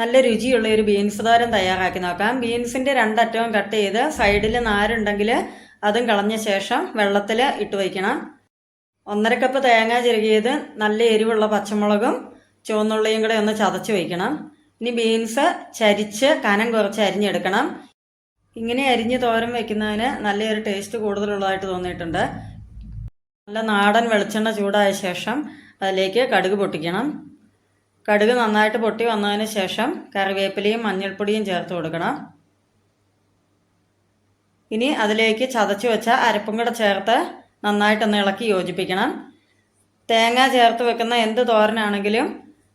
നല്ല രുചിയുള്ള ഒരു ബീൻസ് തോരൻ തയ്യാറാക്കി നോക്കാം. ബീൻസിന്റെ രണ്ടറ്റവും കട്ട് ചെയ്ത് സൈഡിൽ നാരുണ്ടെങ്കിൽ അതും കളഞ്ഞ ശേഷം വെള്ളത്തിൽ ഇട്ട് വയ്ക്കണം. ഒന്നര കപ്പ് തേങ്ങ ചിരകിയത് നല്ല എരിവുള്ള പച്ചമുളകും ചുവന്നുള്ളിയും കൂടെ ഒന്ന് ചതച്ച് വയ്ക്കണം. ഇനി ബീൻസ് ചരിച്ച് കനം കുറച്ച് അരിഞ്ഞെടുക്കണം. ഇങ്ങനെ അരിഞ്ഞ് തോരൻ വെക്കുന്നതിന് നല്ലൊരു ടേസ്റ്റ് കൂടുതലുള്ളതായിട്ട് തോന്നിയിട്ടുണ്ട്. നല്ല നാടൻ വെളിച്ചെണ്ണ ചൂടായ ശേഷം അതിലേക്ക് കടുക് പൊട്ടിക്കണം. കടുക് നന്നായിട്ട് പൊട്ടി വന്നതിന് ശേഷം കറിവേപ്പിലയും മഞ്ഞൾപ്പൊടിയും ചേർത്ത് കൊടുക്കണം. ഇനി അതിലേക്ക് ചതച്ച് വെച്ച അരപ്പും കൂടെ ചേർത്ത് നന്നായിട്ടൊന്ന് ഇളക്കി യോജിപ്പിക്കണം. തേങ്ങ ചേർത്ത് വെക്കുന്ന എന്ത് തോരനാണെങ്കിലും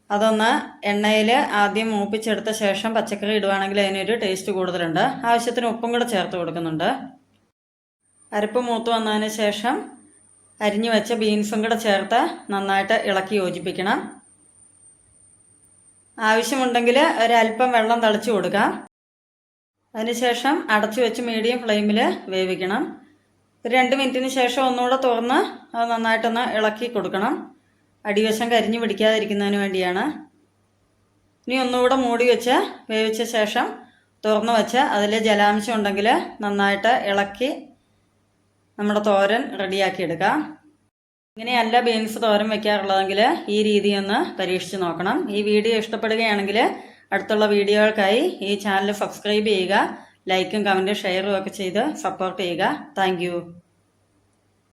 അതൊന്ന് എണ്ണയിൽ ആദ്യം മൂപ്പിച്ചെടുത്ത ശേഷം പച്ചക്കറി ഇടുവാണെങ്കിൽ അതിനൊരു ടേസ്റ്റ് കൂടുതലുണ്ട്. ആവശ്യത്തിന് ഉപ്പും കൂടെ ചേർത്ത് കൊടുക്കുന്നുണ്ട്. അരപ്പ് മൂത്ത് വന്നതിന് ശേഷം അരിഞ്ഞു വെച്ച ബീൻസും കൂടെ ചേർത്ത് നന്നായിട്ട് ഇളക്കി യോജിപ്പിക്കണം. ആവശ്യമുണ്ടെങ്കിൽ ഒരല്പം വെള്ളം തളിച്ചു കൊടുക്കുക അതിനുശേഷം അടച്ചു വെച്ച് മീഡിയം ഫ്ലെയിമിൽ വേവിക്കണം. രണ്ട് മിനിറ്റിന് ശേഷം ഒന്നുകൂടെ തുറന്ന് അത് നന്നായിട്ടൊന്ന് ഇളക്കി കൊടുക്കണം. അടിവശം കരിഞ്ഞു പിടിക്കാതിരിക്കുന്നതിന് വേണ്ടിയാണ്. ഇനി ഒന്നുകൂടെ മൂടി വെച്ച് വേവിച്ച ശേഷം തുറന്ന് വെച്ച് അതിൽ ജലാംശം ഉണ്ടെങ്കിൽ നന്നായിട്ട് ഇളക്കി നമ്മുടെ തോരൻ റെഡിയാക്കി എടുക്കാം. ഇങ്ങനെയല്ല ബീൻസ് തോരൻ വെക്കാറുള്ളതെങ്കിൽ ഈ രീതി ഒന്ന് പരീക്ഷിച്ച് നോക്കണം. ഈ വീഡിയോ ഇഷ്ടപ്പെടുകയാണെങ്കിൽ അടുത്തുള്ള വീഡിയോകൾക്കായി ഈ ചാനൽ സബ്സ്ക്രൈബ് ചെയ്യുക ലൈക്കും കമന്റും ഷെയറും ഒക്കെ ചെയ്ത് സപ്പോർട്ട് ചെയ്യുക. താങ്ക്